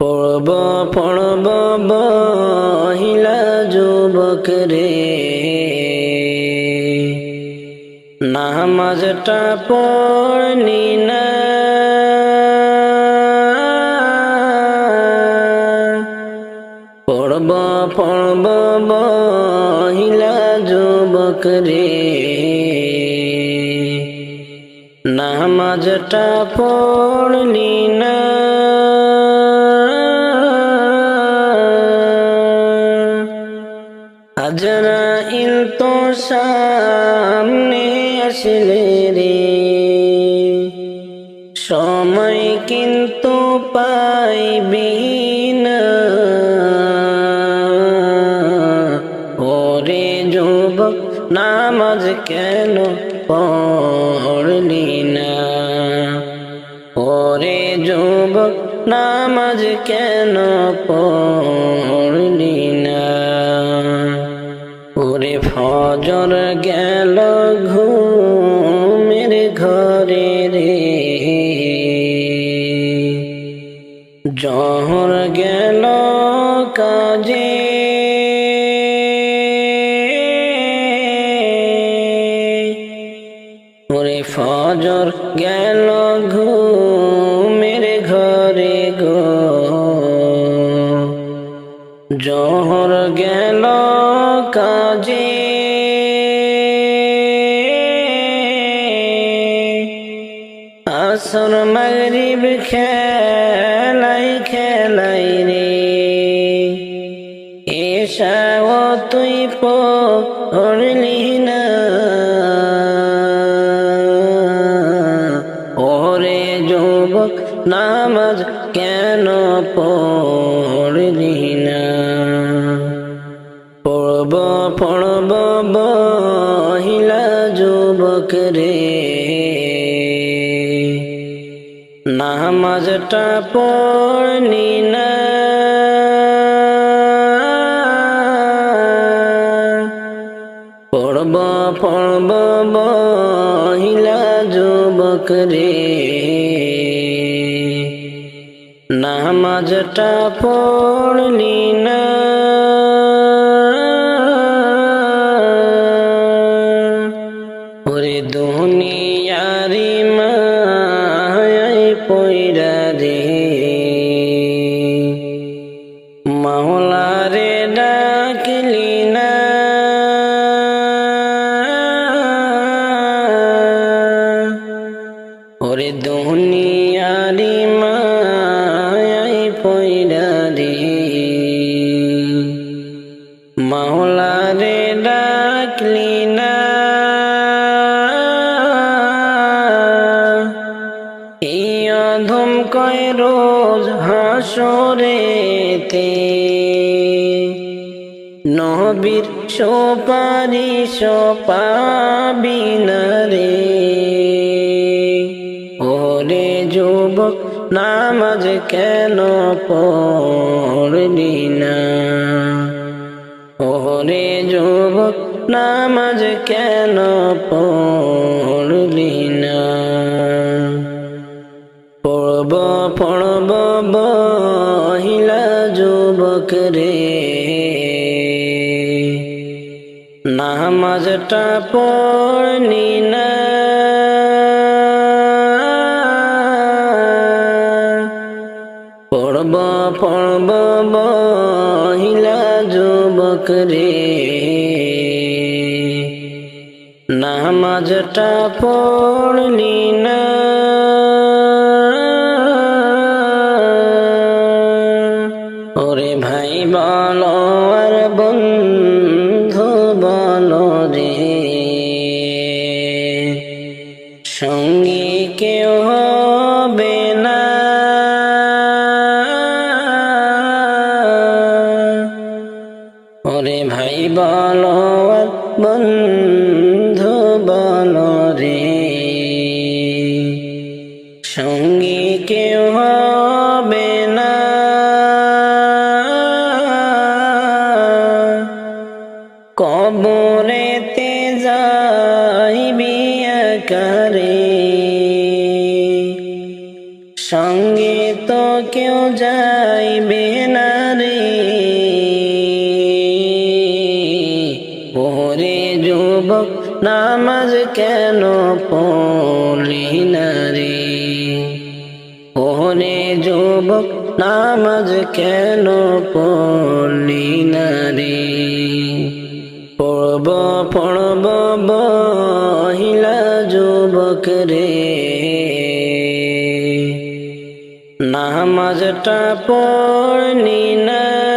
পড়ব পড়ব, মহিলা যুবক রে নামাজটা পড়নি না। পড়ব পড়ব, মহিলা যুবক রে নামাজটা পড়লি না। আজরাইল তো সামনে আসলে রে। সময় কিন্তু পাইবি না। ওরে যুবক, নামাজ কেন পড়লি না? ওরে যুবক, নামাজ কেন পড়লি ফজর গেল ঘুমের ঘরে রে। জহর গেল কাজে। ওরে ফজর গেল ঘুমের ঘরে গো। জহর গেল নামাজটা পড়নি না। পড়ব পড়ব মহিলা যুবক রে। নামাজটা পড়লি না। মাওলা রে ডাকলি না। অধম কয় রোজ হাসরেতে? নবীর সোপারিশ পাবি না ওরে যুবক, নামাজ কেন পড়লি না? ওরে যুবক নামাজ কেন পড়লি না? পড়ব পড়ব বহিলা যুবক রে। নামাজটা পড়লি না। রে নামাজটা পড়লি না। ওরে ভাই বলো বন্ধু বলো রে। সঙ্গী কেউ নামাজ কেন পড়লি না রে? ওরে যুবক, নামাজ কেন পড়লি না রে? পড়ব পড়ব বহিলা যুবক রে। নামাজটা পড়লি না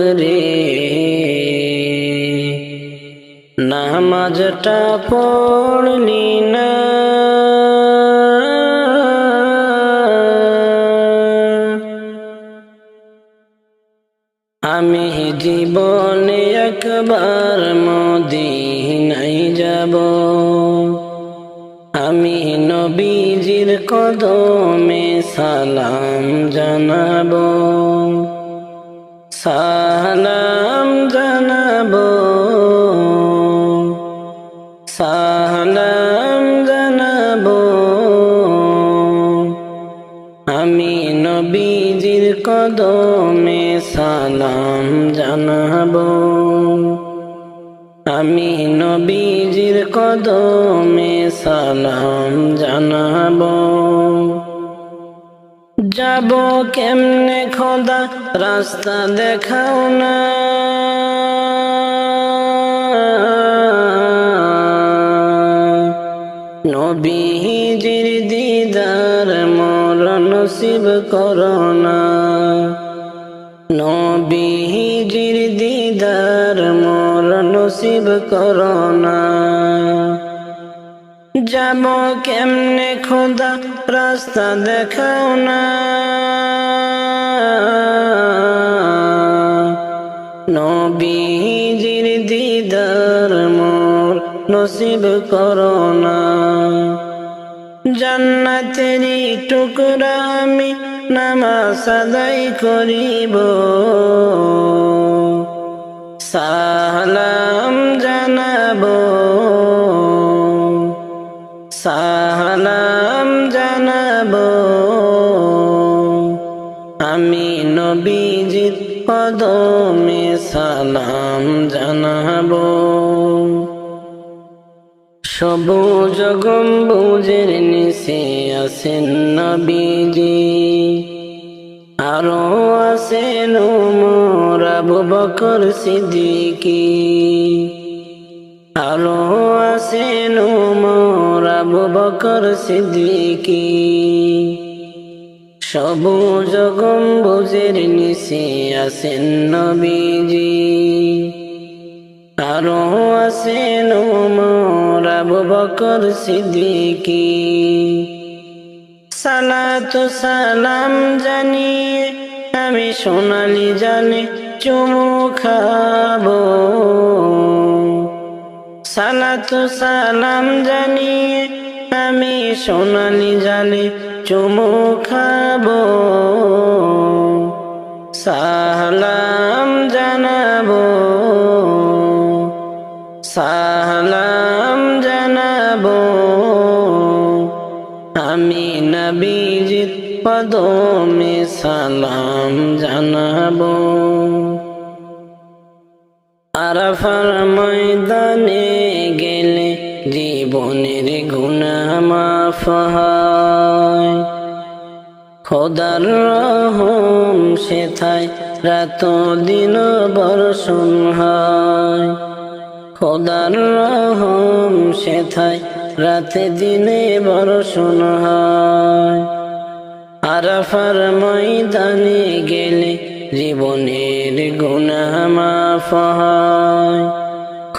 রে নামাজটা পড়লি না। আমি জীবনে একবার মদিনাই যাব। আমি নবীজির কদমে সালাম জানাব। সালাম জানাব। সালাম জানাব। আমি নবীজির কদমে সালাম জানাব। আমি নবীজির কদমে সালাম জানাব। যাব কেমনে খোদা রাস্তা দেখাও না। নবীজির দিদার মর নসিব করোনা নবীজির দিদার মর নসিব করোনা যাব কেমনে খোদা রাস্তা দেখাও না। নবীজির দিদার মোর নসিব করোনা জান্নাতেরই টুকরা আমি নামাজ আদায় করিব। সালাম জানাব সালাম জানাব। আমি নবীজির কদমে সালাম জানাব। সবুজ গম্বুজের নিচে আছেন নবীজি। আরও আছেন উমর বকর সিদ্দিকী। আলো আছেন উমর আবু বকর সিদ্দিকী। সবুজ গম্বুজের নিচে আছেন নবীজি। আরও আছেন উমর আবু বকর সিদ্দিকী। সালাতু সালাম জানিয়ে আমি সোনালি জানে চুমু খাব। সালাতু সালাম জানিয়ে আমি সোনালি জালে চুমু খাব। সালাম জানাব। সালাম জানাব। আমি নবীজির পদমে সালাম জানাব। আরাফার ময়দানে জীবনের গুণা মাফ হয়। খোদার রহম সেথায় রাত দিন বর্ষণ হয়। খোদার রহম সেথায় রাতে দিনে বর্ষণ হয়। আরাফার ময়দানে গেলে জীবনের গুণা মাফ হয়।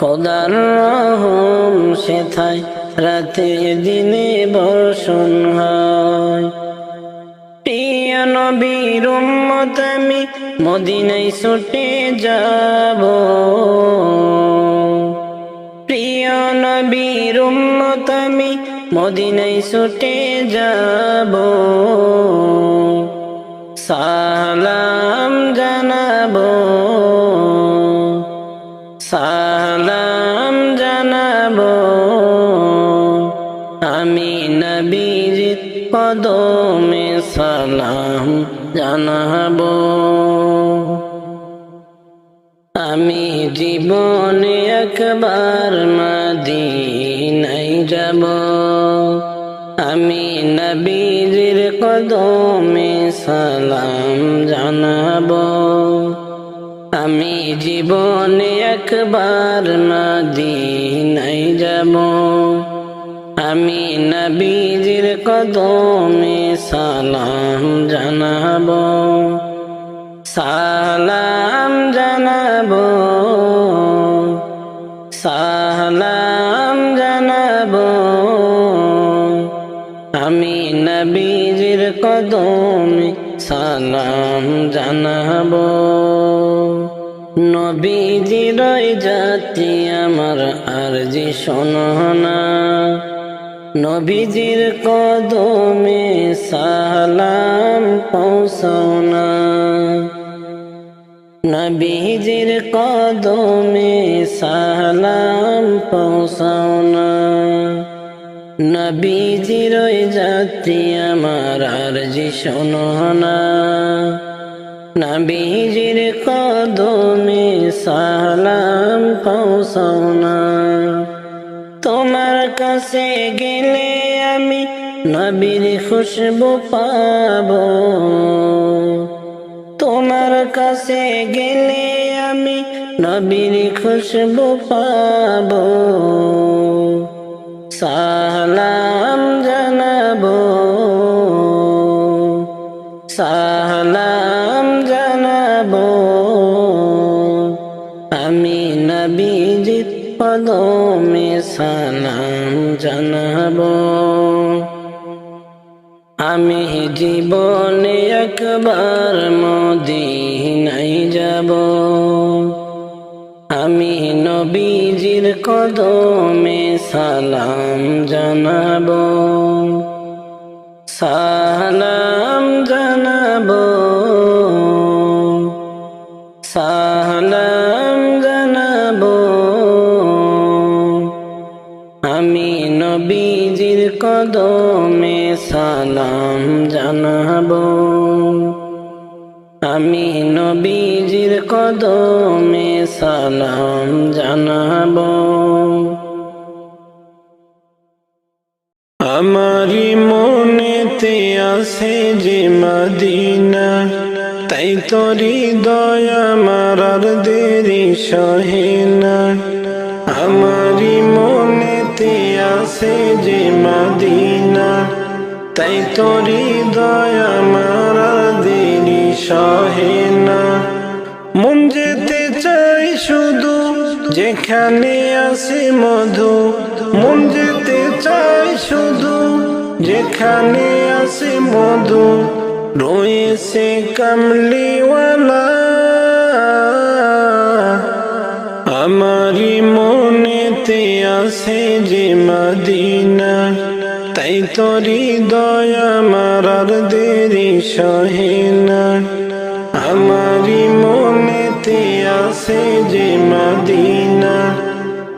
খোদার রহম সেথায় রাতে দিনে বর্ষণ হয়। প্রিয় নবীর আমি মদিনায় ছুটে যাব। প্রিয় নবীর উম্মত আমি মদিনায় ছুটে যাব। সালাম কদমে সালাম জানাব। আমি জীবনে একবার মাদিনাই যাব। আমি নবীর কদমে সালাম জানাব। আমি জীবনে একবার মাদিনাই যাব। আমি নবীজির কদমে সালাম জানাব সালাম জানাব সালাম জানাব। আমি নবীজির কদমে সালাম জানাব। নবীজির জাতি আমার আর যে শোনো নবীজির কদমে সালাম না। নবীজির কদমে সালাম পৌঁছাও না। নবীজির জাতি আমার আর যে শোনো নবীজির কদমে সালাম পৌঁছাও না। তোমার কাছে খুশবু পাবো। তোমার কাছে গেলে আমি নবীর খুশবু পাবো। সালাম জানাব। সালাম জানাব। আমি নবীজির কদমে সালাম জানাব। আমি জীবনে একবার মদিনাই যাব। আমি নবীজির কদমে সালাম জানাব। সালাম সালাম জানাব। আমি নবীজির কদমে সালাম জানাব। আমারি মনেতে আছে যে মদিনা, তাই তোরি দয়া মারার দেরি সহে না। আমারি মনেতে আছে যে মদিনা তাই তোরি দয়া মারা দেরি সহে না। মন যেতে চাই শুধু, যেখানে আছে মধু। মন যেতে চাই শুধু, যেখানে আছে মধু। রয়েছে কামলিওয়ালা। আমারি মনেতে আছে যে মদিনা। তাই তোরি দয়া মারার দেরি সহে না। আমারি মনেতে আছে যে মদিনা।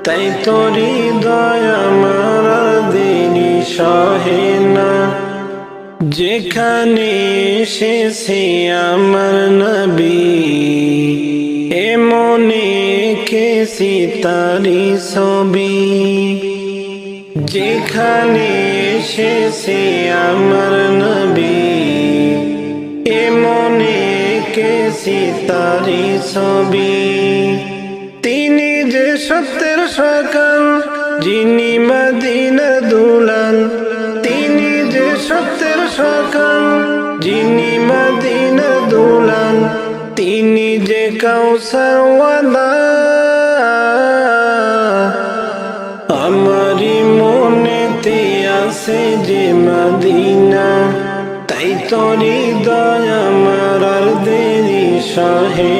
তাই তোরি দয়া মারার দেরি সহে না। যেখানে এসেছে আমার নবী এমনে কেসি তারি ছবি। যেখানে এসেছে আমার নবী। এমনে কেসি তারি ছবি। তিনি যে সত্যের সকাল, যিনি মদিনা দুলাল। তিনি যে সত্যের সকাল, যিনি মদিনা দুলাল। তিনি যে কাউসারওয়ালা আমারি সহে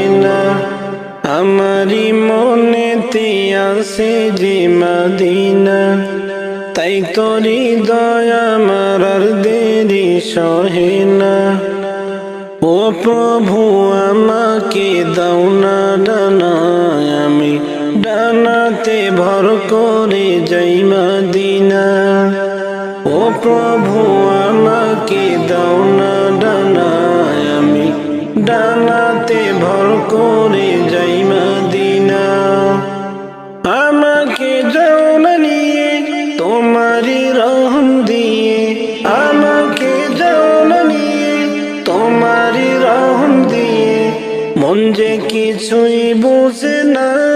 আমারি মনেতে আছে যে মদিনা। তাই তোরি দয়া মারার দেরি সহে না ও প্রভু, আমাকে দাও না ডানায়, আমি ডানাতে ভর করে যাই মদিনা। প্রভু ডানাতে ভর করে যাই মদিনা। আমাকে যাও না নিয়ে, তোমারই রহম দিয়ে। আমাকে যাও না নিয়ে, তোমারই রহম দিয়ে। মন যে কিছুই বুঝে না।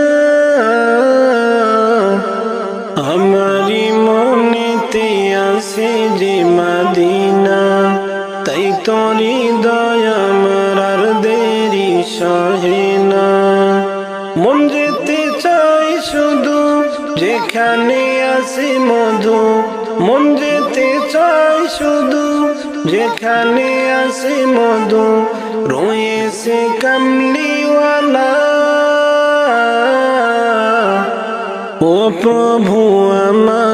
সহে না মন যেতে চাই শুধু, যেখানে আসে মধু। মন যেতে চাই শুধু, যেখানে আসে মধু। রয়েছে কামলিওয়ালা ও প্রভু আমাকে